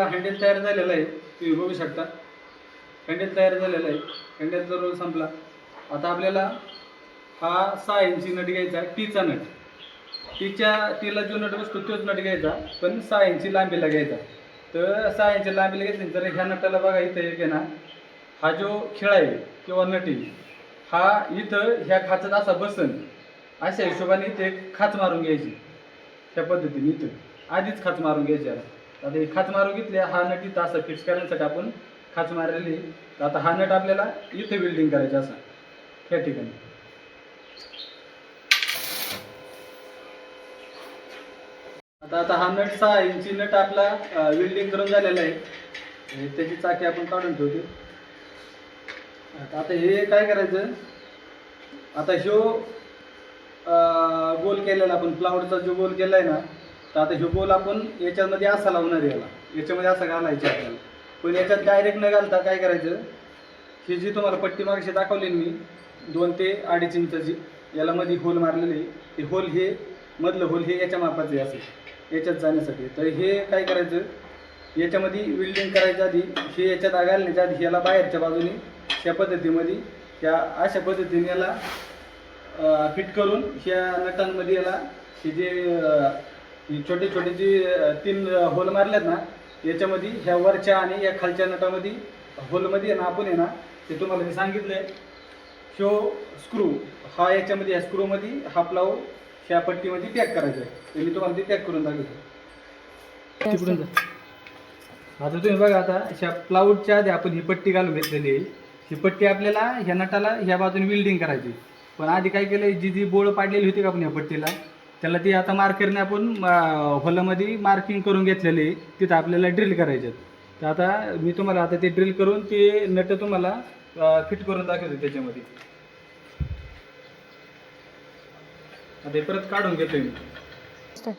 आपला हँडल तयार झालेला आहे. तुम्ही बघू शकता. हँडल तयार झालेला आहे. हँडलचा रोल संपला. आता आपल्याला हा सहा इंची नट घ्यायचा टीचा नट. टीच्या टीला जो नट बसतो तोच नट घ्यायचा. पण सहा इंची लांबीला घ्यायचा. तर सहा इंची लांबीला घेतली तर ह्या नटाला बघा इथं एक आहे ना हा जो खेळ आहे किंवा नटी हा इथं ह्या खाचात असा बसन. अशा हिशोबाने इथे खाच मारून घ्यायची. त्या पद्धतीने इथं. आधीच खाच मारून घ्यायची आता. आता खाच मारून घेतली हा नट इथं असं फिक्स करण्यासाठी आपण खाच मारलेली तर आता हा नट आपल्याला इथे बिल्डिंग करायचा असा. त्या ठिकाणी. आता आता हा नट सहा इंची नट आपला वेल्डिंग करून झालेला आहे. त्याची चाकी आपण काढून ठेवतो. आता आता हे काय करायचं? आता ह्यो गोल केलेला आपण प्लाउडचा जो गोल केला आहे ना तर आता हे गोल आपण याच्यामध्ये असा लावणार आहे याला. याच्यामध्ये असा घालायचा आपल्याला. पण याच्यात डायरेक्ट न घालता काय करायचं? ही जी तुम्हाला पट्टी मागशी दाखवली मी दोन ते अडीच इंचाची याला मध्ये होल मारलेले आहे. ते होल हे मधलं होल हे याच्या मापाचे असेल याच्यात जाण्यासाठी. तर हे काय करायचं? याच्यामध्ये विल्डिंग करायच्या आधी हे याच्यात घालण्याच्या आधी याला बाहेरच्या बाजूने त्या पद्धतीमध्ये त्या अशा पद्धतीने याला फिट करून ह्या नटांमध्ये याला हे जे ही छोटे छोटे जी तीन होल मारल्यात ना याच्यामध्ये ह्या वरच्या आणि या खालच्या नटामध्ये होलमध्ये आहे ना आपण आहे ना ते तुम्हाला मी सांगितलंय. ह्यो स्क्रू हा याच्यामध्ये या स्क्रूमध्ये हा प्लाव ह्या पट्टीमध्ये पॅक करायचा आहे. तर मी तुम्हाला ते पॅक करून दाखवतो. तिकडून जा. आता तुम्ही बघा आता ह्या प्लाऊडच्या आधी आपण ही पट्टी घालून घेतलेली आहे. ही पट्टी आपल्याला ह्या नटाला ह्या बाजूने विल्डिंग करायची. पण आधी काय केलं जी जी बोळ पाडलेली होती का आपण ह्या पट्टीला त्याला ती आता मार्करने आपण होलामध्ये मार्किंग करून घेतलेली तिथं आपल्याला ड्रिल करायचे तर आता मी तुम्हाला आता ते ड्रिल करून ते नट तुम्हाला फिट करून दाखवतो त्याच्यामध्ये. आता परत काढून घेतोय मी आता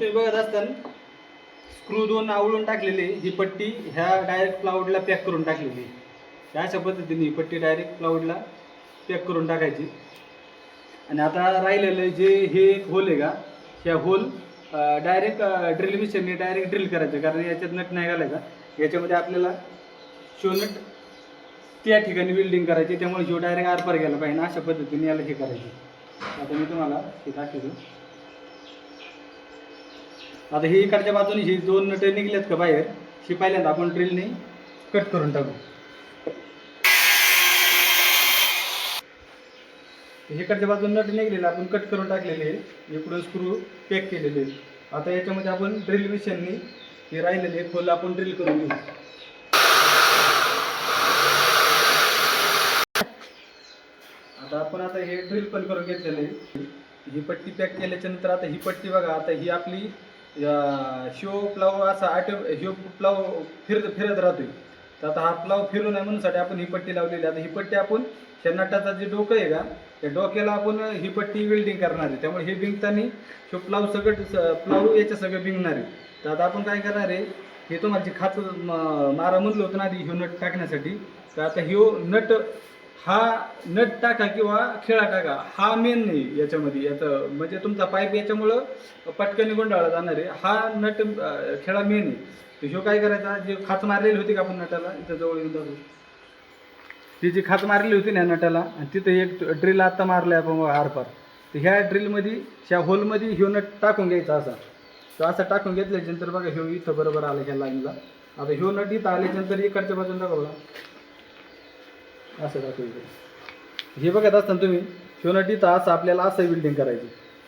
तुम्ही बघत असताना स्क्रू दोन आवळून टाकलेले ही पट्टी ह्या डायरेक्ट प्लाऊडला पॅक करून टाकलेली ह्या अशा पद्धतीने ही पट्टी डायरेक्ट प्लाऊडला पॅक करून टाकायची. आणि आता राहिलेलं जे हे एक होल आहे का ह्या होल डायरेक्ट ड्रिल मिशनने डायरेक्ट ड्रिल करायचं कारण याच्यात नट नाही घालायचा. याच्यामध्ये आपल्याला शोनट त्या ठिकाणी बिल्डिंग करायची त्यामुळे जो डायरेक्ट आरपार गेला पाहिजे अशा पद्धतीने याला हे करायचे. आता मी तुम्हाला हे दाखवतो. आता ही इकडच्या बाजूने ही दोन नटे निघलेत का बाहेर ही पहिल्यांदा आपण ड्रिलने कट करून टाकू. इकडच्या बाजूने नट निघलेले आपण कट करून टाकलेले इकडून स्क्रू पॅक केलेले आता याच्यामध्ये आपण ड्रिल मिशनने हे राहिलेले खोल आपण ड्रिल करून घेऊ. आता आपण आता हे ड्रिल पण करून घेतलेले ही पट्टी पॅक केल्याच्यानंतर आता ही पट्टी बघा आता ही आपली शिव प्लाव असा आटो शिव प्लाव फिरत फिरत राहतोय. तर आता हा प्लाव फिरू नये म्हणूनसाठी आपण ही पट्टी लावलेली आहे. आता ही पट्टी आपण ह्या नटाचा जे डोकं आहे का त्या डोक्याला आपण ही पट्टी वेल्डिंग करणार आहे. त्यामुळे हे बिंगताना शिव प्लाव सगळं प्लाव याच्या सगळं बिंगणार आहे. तर आता आपण काय करणार आहे हे तुम्हाला जे खाच मारा म्हणलं होतं ना आधी ह्यो नट टाकण्यासाठी तर आता ह्यो नट हा नट टाका किंवा खेळा टाका हा मेन नाही याच्यामध्ये. याचं म्हणजे तुमचा पाईप याच्यामुळं पटकन गोंधळला जाणार आहे. हा नट खेळा मेन आहे. तर ह्यो काय करायचा जे खाच मारलेली होती का आपण नटाला इथं जवळ येऊन जातो ती जी खाच मारलेली होती ना नटाला आणि तिथं एक ड्रिल आत्ता मारलाय आपण आरपार तर ह्या ड्रिलमध्ये ह्या होलमध्ये ह्यो नट टाकून घ्यायचा असा. तर असं टाकून घेतल्याच्यानंतर बघा ह्यो इथं बरोबर आलं ह्या लाईनला आता ह्यो नट इथं आल्याच्यानंतर इकडच्या बाजूला बघा असं दाखवतो हे बघत असताना तुम्ही ह्यो नट असं आपल्याला असं बिल्डिंग करायची.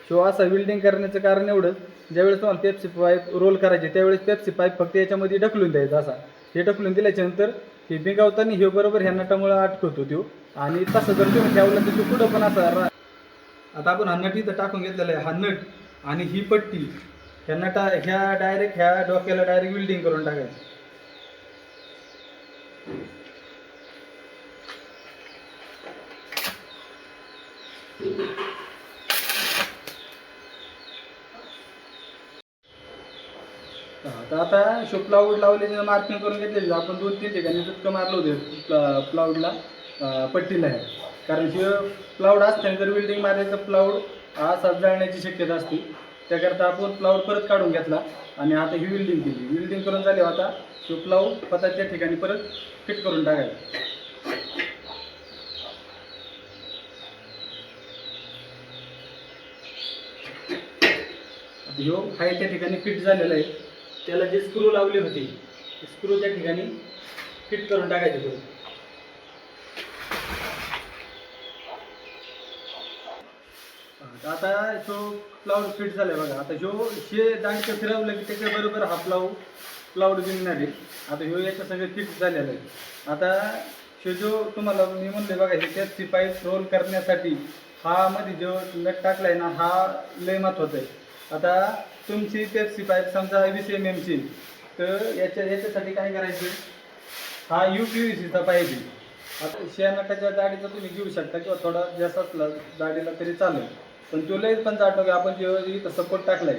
शो असं बिल्डिंग करण्याचं कारण एवढंच ज्यावेळेस तुम्हाला पेप्सी पाईप रोल करायचे त्यावेळेस पेप्सी पाईप फक्त याच्यामध्ये ढकलून द्यायचा असा. हे ढकलून दिल्याच्यानंतर हे बिंगावताना हे बरोबर ह्या नटामुळे अटकवतो तो आणि तसं जर तुम्ही ठेवलं तर तो पण असा आता आपण हा नट इथं टाकून घेतलेला आहे. हा नट आणि ही पट्टी ह्या नटा ह्या डायरेक्ट ह्या डोक्याला डायरेक्ट बिल्डिंग करून टाकायची. तर आता शो प्लाऊड लावले मार्किंग करून घेतलेली. आपण दोन तीन ठिकाणी दुतकं मारलं होतं प्ला प्लाऊडला पट्टीला आहे. कारण शिव प्लाऊड असताना जर वेल्डिंग मारायचं प्लाऊड असा जाळण्याची शक्यता असते. त्याकरता आपण प्लाऊड परत काढून घेतला आणि आता ही वेल्डिंग केली. वेल्डिंग करून झाली आता तो प्लाऊड पताच्या ठिकाणी परत फिट करून टाकायला ह्यो हाय त्या ठिकाणी फिट झालेला आहे. त्याला जे स्क्रू लावले होते ते स्क्रू त्या ठिकाणी फिट करून टाकायचे करून आता तो प्लाऊड फिट झालाय बघा. आता ह्यो हे दांडकं फिरवलं की त्याच्या बरोबर हा प्लाऊ प्लाऊड बिनणार आहे. आता ह्यो याच्या सगळं फिट झालेलं आहे. आता हे जो तुम्हाला मी म्हणले बघा हे त्याची पाईप रोल करण्यासाठी हा मध्ये जो नट टाकलाय ना हा लय महत्त्वाचा आहे. आता तुमची पेप्सी पाईप समजा वीस एम एमची तर याच्या याच्यासाठी काय करायचं? हा यू पी व्ही सीचा पाहिजे. आता शेणाटाच्या जाडीचा तुम्ही घेऊ शकता किंवा थोडा जास्त असला जाडीला तरी चालेल. पण तो लईच पण जातो की आपण जो इथं सपोर्ट टाकलाय.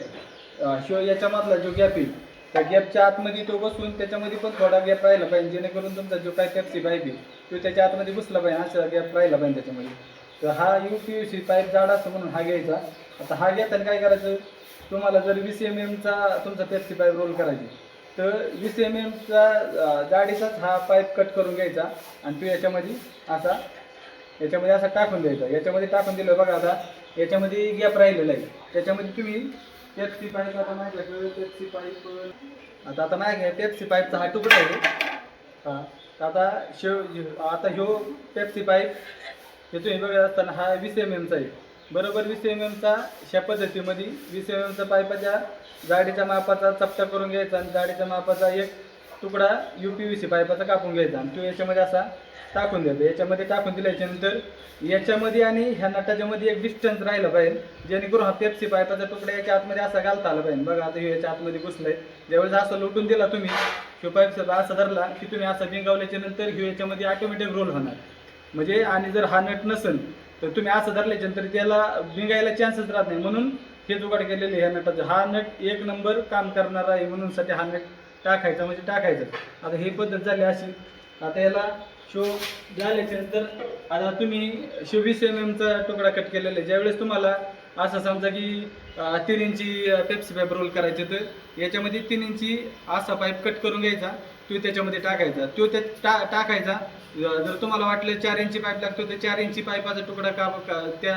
शिवाय याच्यामधला जो गॅप आहे त्या गॅपच्या आतमध्ये तो बसून त्याच्यामध्ये पण थोडा गॅप राहिला पाहिजे जेणेकरून तुमचा जो काय पेप्सी पाहिजे तो त्याच्या आतमध्ये घुसला पाहिजे असा गॅप राहिला पाहिजे त्याच्यामध्ये. तर हा U P U C pipe जाड असतो म्हणून हा घ्यायचा. आता हा घेताना काय करायचं? तुम्हाला जर वीस एम एमचा तुमचा पेप्सी पाईप रोल करायची तर वीस एम एमचा जाडीचाच हा पाईप कट करून घ्यायचा आणि तो याच्यामध्ये असा याच्यामध्ये असा टाकून द्यायचा. याच्यामध्ये टाकून दिलं बघा आता याच्यामध्ये गॅप राहिलेला आहे. त्याच्यामध्ये तुम्ही पेप्सी पाईप आता माझ्याकडे पेप्सी पाईप आता आता माझ्या पेप्सी पाईपचा हा तुकडा आहे. हां आता शेव आता ह्यो पेप्सी पाईप हे तुम्ही बघत असताना हा वीस एम एमचा आहे. बरोबर वीस एम एमचा अशा पद्धतीमध्ये वीस एम एमचा पाईपाच्या जाडीच्या मापाचा चपटा करून घ्यायचा आणि जाडीच्या मापाचा एक तुकडा यू पी व्ही सी पाईपाचा कापून घ्यायचा आणि तो याच्यामध्ये असा टाकून द्यायचा. याच्यामध्ये टाकून दिल्याच्या याच्यानंतर याच्यामध्ये आणि ह्या नटाच्यामध्ये एक डिस्टन्स राहिलं पाहिजे. जेणेकरून हा पेप्सी पायपाचा तुकडा याच्या आतमध्ये असा घालता आला पाहिजे. बघा आता याच्या आतमध्ये घुसलाय. ज्यावेळेस असं लुटून दिला तुम्ही ह्यो पाईप असा धरला की तुम्ही असा बिंगावल्याच्या नंतर ह्यो याच्यामध्ये ऑटोमॅटिक रोल होणार. म्हणजे आणि जर हा नट नसेल तर तुम्ही असं धरल्याच्या नंतर त्याला बिंगायला चान्सेस राहत नाही. म्हणून हे जुगाड केलेले ह्या नटाचं. हा नट एक नंबर काम करणारा आहे म्हणून साठी हा नट टाकायचा म्हणजे टाकायचं. आता ही पद्धत झाली अशी. आता याला शो झाल्याच्यानंतर आता तुम्ही शो वीस एम एमचा तुकडा कट केलेला आहे. ज्यावेळेस तुम्हाला असं समजा की तीन इंची पेप्सी पाईप रोल करायचे तर याच्यामध्ये तीन इंची असा पाईप कट करून घ्यायचा तो त्याच्यामध्ये टाकायचा. तो त्या टा टाकायचा जर तुम्हाला वाटलं चार इंची पाईप लागतो तर चार इंची पाईपाचा तुकडा काप का त्या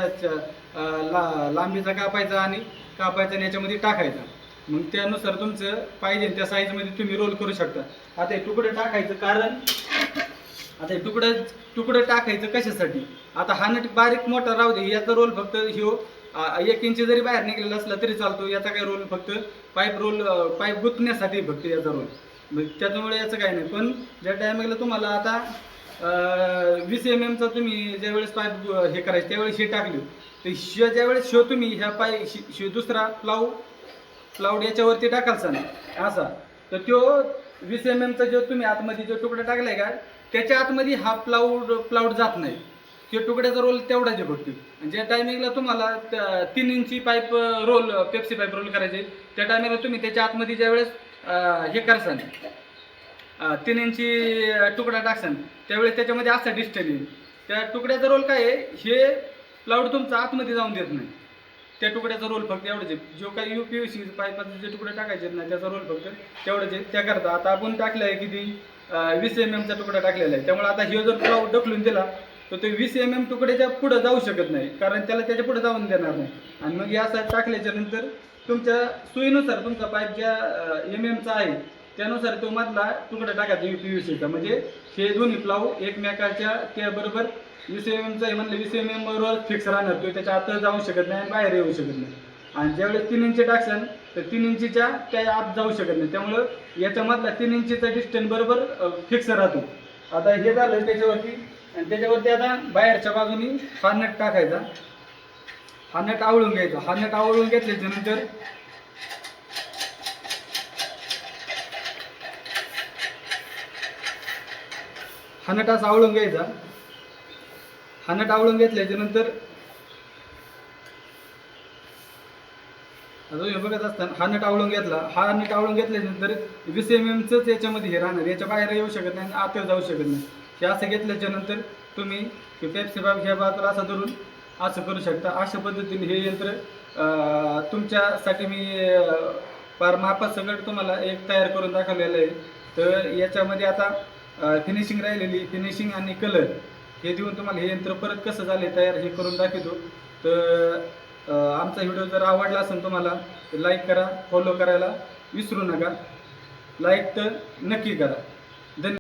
ला लांबीचा कापायचा आणि कापायचा आणि याच्यामध्ये टाकायचा. मग त्यानुसार तुमचं पाहिजे त्या साईजमध्ये तुम्ही रोल करू शकता. आता हे तुकडं टाकायचं कारण आता हे तुकडं तुकडं टाकायचं कशासाठी? आता हा नट बारीक मोठा राहू दे याचा रोल फक्त ह्यो एक इंच जरी बाहेर निघलेला असला तरी चालतो याचा काय रोल फक्त पाईप रोल पाईप गुंतण्यासाठी फक्त याचा रोल मग त्याच्यामुळे याचं काही नाही. पण ज्या टायमिंगला तुम्हाला आता वीस एम एमचा तुम्ही ज्यावेळेस पाईप हे करायचं त्यावेळेस हे टाकली. तर शिव ज्यावेळेस शिव तुम्ही ह्या पाय शि- शिव दुसरा प्लाऊ प्लाऊड याच्यावरती टाकाल सण असा. तर तो वीस एम एमचा जो तुम्ही आतमध्ये जो तुकडा टाकलाय का त्याच्या आतमध्ये हा प्लाऊड प्लाऊड जात नाही. त्या तुकड्याचा रोल तेवढा आहे फक्त. आणि ज्या टायमिंगला तुम्हाला तीन इंची pipe roll Pepsi pipe roll करायचे त्या टायमिंगला तुम्ही त्याच्या आतमध्ये ज्यावेळेस हे करसान तीन इंची तुकडा टाकसान. त्यावेळेस त्याच्यामध्ये असा डिस्टन येईल. त्या तुकड्याचा रोल काय आहे? हे प्लाऊड तुमचा आतमध्ये जाऊन देत नाही. त्या तुकड्याचा रोल फक्त एवढंच आहे. जो काही यू पी यू सी पाईपाचे जे तुकडे टाकायचे आहेत ना त्याचा रोल फक्त तेवढंच आहे. त्याकरता आता आपण टाकलं आहे किती वीस एम एमचा तुकडा टाकलेला आहे. त्यामुळे आता हे जर प्लाऊड ढकलून दिला तर तो वीस एम एम तुकड्याच्या पुढं जाऊ शकत नाही. कारण त्याला त्याच्या पुढे जाऊन देणार नाही. आणि मग या असं टाकल्याच्या नंतर तुमच्या सोयीनुसार तुमचा पाईप ज्या एम एमचा आहे त्यानुसार तो मधला तुकडा टाकायचा यू पी यू सीचा म्हणजे हे दोन्ही प्लाऊ एकमेकाच्या त्याबरोबर वीस एम एमचा आहे म्हणलं वीस एम एम बरोबर फिक्स राहणार. तो त्याच्या आत जाऊ शकत नाही आणि बाहेर येऊ शकत नाही. आणि ज्यावेळेस तीन इंची टाकसान तर तीन इंचीच्या त्या आत जाऊ शकत नाही. त्यामुळं याच्यामधला तीन इंचीचा डिस्टन्स बरोबर फिक्स राहतो. आता हे झालं त्याच्यावरती आणि त्याच्यावरती आता बाहेरच्या बाजूनी हा नट टाकायचा. हा नट आवळून घ्यायचा. हा नट आवळून घेतल्याच्या नंतर हा नट असा आवळून घ्यायचा. हा नट आवळून घेतल्याच्या नंतर हे बघत असताना हा नट आवळून घेतला. हा नट आवळून घेतल्यानंतर वीस एम एमचंच याच्यामध्ये हे राहणार. याच्या बाहेर येऊ शकत नाही आणि आत जाऊ शकत नाही. हे असं घेतल्याच्या नंतर तुम्ही पेप्सी बाब ह्या बाजूला असं धरून असं करू शकता. अशा पद्धतीने हे यंत्र तुमच्यासाठी मी फार मापात सगळं तुम्हाला एक तयार करून दाखवलेलं आहे. तर याच्यामध्ये आता फिनिशिंग राहिलेली फिनिशिंग आणि कलर हे देऊन तुम्हाला हे यंत्र परत कसं झाले तयार हे करून दाखवतो. तर आमचा व्हिडिओ जर आवडला असेल तुम्हाला तर लाईक करा फॉलो करायला विसरू नका. लाईक तर नक्की करा.